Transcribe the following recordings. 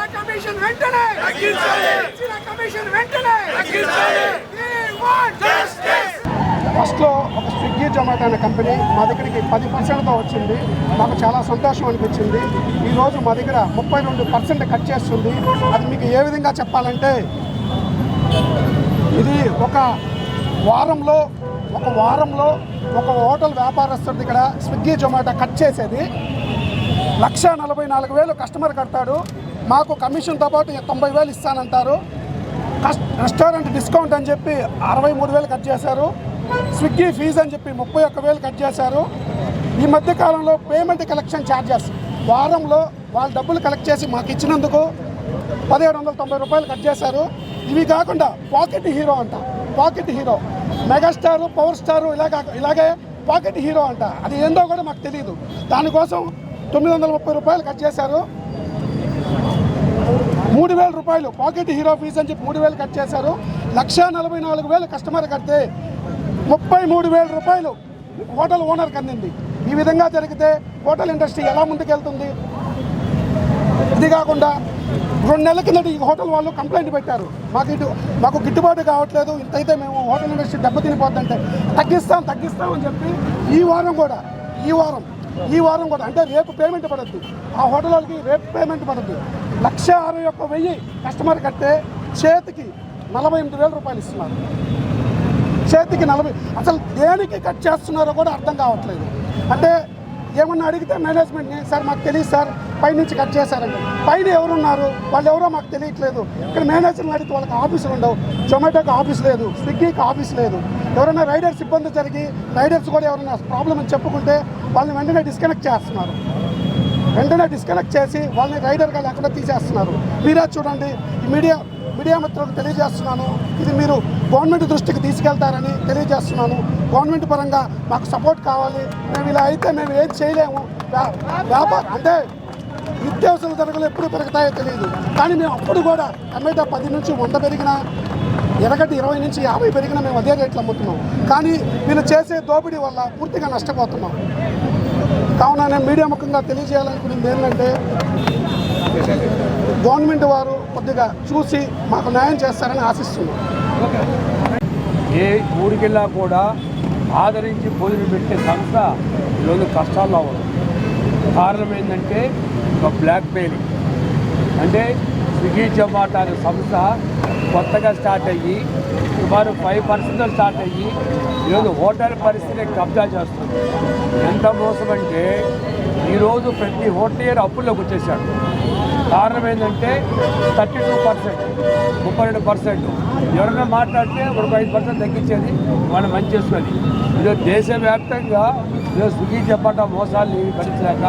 ఇచ్చిన కమిషన్ వెంటనే! ఇచ్చిన కమిషన్. ఫస్ట్లో ఒక స్విగ్గీ జొమాటో అనే కంపెనీ మా దగ్గరికి పది పర్సెంట్తో వచ్చింది. మాకు చాలా సంతోషం అనిపించింది. ఈరోజు మా దగ్గర ముప్పై రెండు పర్సెంట్ కట్ చేస్తుంది. అది మీకు ఏ విధంగా చెప్పాలంటే ఇది ఒక వారంలో ఒక వారంలో ఒక హోటల్ వ్యాపారస్తుడి దగ్గర స్విగ్గీ జొమాటో కట్ చేసేది. లక్ష నలభై నాలుగు వేలు కస్టమర్ కడతాడు. మాకు కమిషన్తో పాటు తొంభై వేలు ఇస్తానంటారు. కస్ రెస్టారెంట్ డిస్కౌంట్ అని చెప్పి అరవై మూడు వేలు కట్ చేశారు. స్విగ్గీ ఫీజు అని చెప్పి ముప్పై ఒక్క వేలు కట్ చేశారు. ఈ మధ్య కాలంలో పేమెంట్ కలెక్షన్ ఛార్జెస్ వారంలో వాళ్ళు డబ్బులు కలెక్ట్ చేసి మాకు ఇచ్చినందుకు పదిహేడు వందల తొంభై రూపాయలు కట్ చేశారు. ఇవి కాకుండా పాకెట్ హీరో అంట. Pocket hero. Megastar power star ఇలాగా ఇలాగే పాకెట్ హీరో అంట. అది ఏందో కూడా మాకు తెలియదు దానికోసం తొమ్మిది వందల ముప్పై రూపాయలు కట్ చేశారు. మూడు వేల రూపాయలు పాకెట్ హీరో ఫీజు అని చెప్పి మూడు వేలు కట్ చేశారు. లక్ష నలభై నాలుగు వేలు కస్టమర్ కడితే ముప్పై మూడు వేల రూపాయలు హోటల్ ఓనర్కి అందింది. ఈ విధంగా జరిగితే హోటల్ ఇండస్ట్రీ ఎలా ముందుకెళ్తుంది? ఇది కాకుండా రెండు నెలల కిందట ఈ హోటల్ వాళ్ళు కంప్లైంట్ పెట్టారు. మాకు ఇటు మాకు గిట్టుబాటు కావట్లేదు. ఇంతైతే మేము హోటల్ ఇండస్ట్రీ దెబ్బతినిపోతుంటే తగ్గిస్తాం తగ్గిస్తాం అని చెప్పి ఈ వారం కూడా ఈ వారం ఈ వారం కూడా అంటే రేపు పేమెంట్ పడద్దు. ఆ హోటల్ వాళ్ళకి రేపు పేమెంట్ పడద్దు. లక్ష అరవై ఒక్క వెయ్యి కస్టమర్ కట్టే చేతికి నలభై ఎనిమిది వేల రూపాయలు ఇస్తున్నారు. చేతికి నలభై అసలు దేనికి కట్ చేస్తున్నారో కూడా అర్థం కావట్లేదు. అంటే ఏమన్నా అడిగితే మేనేజ్మెంట్ని సార్ మాకు తెలియదు సార్ పైనుంచి కట్ చేశారండి. పైన ఎవరున్నారు? వాళ్ళు ఎవరో మాకు తెలియట్లేదు. ఇక్కడ మేనేజర్ని అడిగితే వాళ్ళకి ఆఫీసులు ఉండవు. జొమాటోకి ఆఫీస్ లేదు. స్విగ్గీకి ఆఫీస్ లేదు. ఎవరైనా రైడర్స్ ఇబ్బంది జరిగి రైడర్స్ కూడా ఎవరైనా ప్రాబ్లం అని చెప్పుకుంటే వాళ్ళని వెంటనే డిస్కనెక్ట్ చేస్తున్నారు. వెంటనే డిస్కనెక్ట్ చేసి వాళ్ళని రైడర్గా లేకుండా తీసేస్తున్నారు. మీరే చూడండి ఈ మీడియా మీడియా మిత్రులకు తెలియజేస్తున్నాను. ఇది మీరు గవర్నమెంట్ దృష్టికి తీసుకెళ్తారని తెలియజేస్తున్నాను. గవర్నమెంట్ పరంగా మాకు సపోర్ట్ కావాలి. మేము ఇలా అయితే మేము ఏం చేయలేము. వ్యా- వ్యాపారం అంటే నిత్యావసర ధరలు ఎప్పుడు పెరుగుతాయో తెలియదు. కానీ మేము అప్పుడు కూడా టమాటా పది నుంచి వంద పెరిగినా ఎరగడ్డ ఇరవై నుంచి యాభై పెరిగిన మేము అదే రేట్లు అమ్ముతున్నాం. కానీ వీళ్ళు చేసే దోపిడీ వల్ల పూర్తిగా నష్టపోతున్నాం. కావున నేను మీడియా ముఖంగా తెలియజేయాలనుకున్నది ఏంటంటే గవర్నమెంట్ వారు కొద్దిగా చూసి మాకు న్యాయం చేస్తారని ఆశిస్తున్నాం. ఏ ఊరికెళ్ళా కూడా ఆదరించి భోజనం పెట్టే సంస్థ ఈరోజు కష్టాల్లో ఉంది. కారణం ఏంటంటే ఒక బ్లాక్ మెయిలింగ్. అంటే స్విగ్గీ జొమాటో అనే సంస్థ కొత్తగా స్టార్ట్ అయ్యి సుమారు ఫైవ్ పర్సెంట్ స్టార్ట్ అయ్యి ఈరోజు హోటల్ పరిస్థితి కబ్జా చేస్తుంది. ఎంత మోసం అంటే ఈరోజు ప్రతి హోటల్ అప్పుల్లోకి వచ్చేసాడు. కారణం ఏంటంటే థర్టీ టూ పర్సెంట్ ముప్పై రెండు పర్సెంట్ ఎవరైనా మాట్లాడితే ఒక ఐదు పర్సెంట్ తగ్గించేది మనం మంచి చేసుకొని. ఇది దేశవ్యాప్తంగా స్విగ్గీ చెప్పట మోసాలు భరించలేక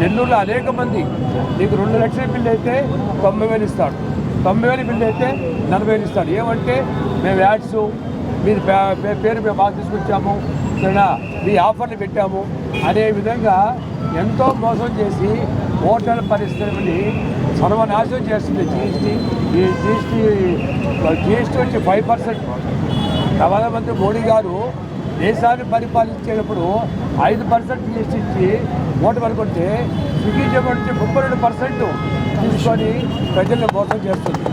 నెల్లూరులో అనేక మంది నీకు రెండు లక్షల బిల్లు అయితే తొంభై వేలు ఇస్తాడు. తొంభై వేలు బిల్లు అయితే నలభై వేలు ఇస్తాడు. ఏమంటే మేము యాడ్స్ మీరు పేరు మేము బాగా తీసుకొచ్చాము సరేనా? మీ ఆఫర్లు పెట్టాము. అనే విధంగా ఎంతో మోసం చేసి హోటల్ పరిశ్రమని సర్వనాశనం చేస్తుంది జీఎస్టీ. ఈ జీఎస్టీ జీఎస్టీ వచ్చి ఫైవ్ పర్సెంట్. ప్రధానమంత్రి మోడీ గారు దేశాన్ని పరిపాలించేటప్పుడు ఐదు పర్సెంట్ జీఎస్టీ ఇచ్చి ఓటు పలుకుంటే స్విగ్గీ జొమాటో ముప్పై రెండు పర్సెంట్ తీసుకొని ప్రజల్ని మోసం చేస్తుంది.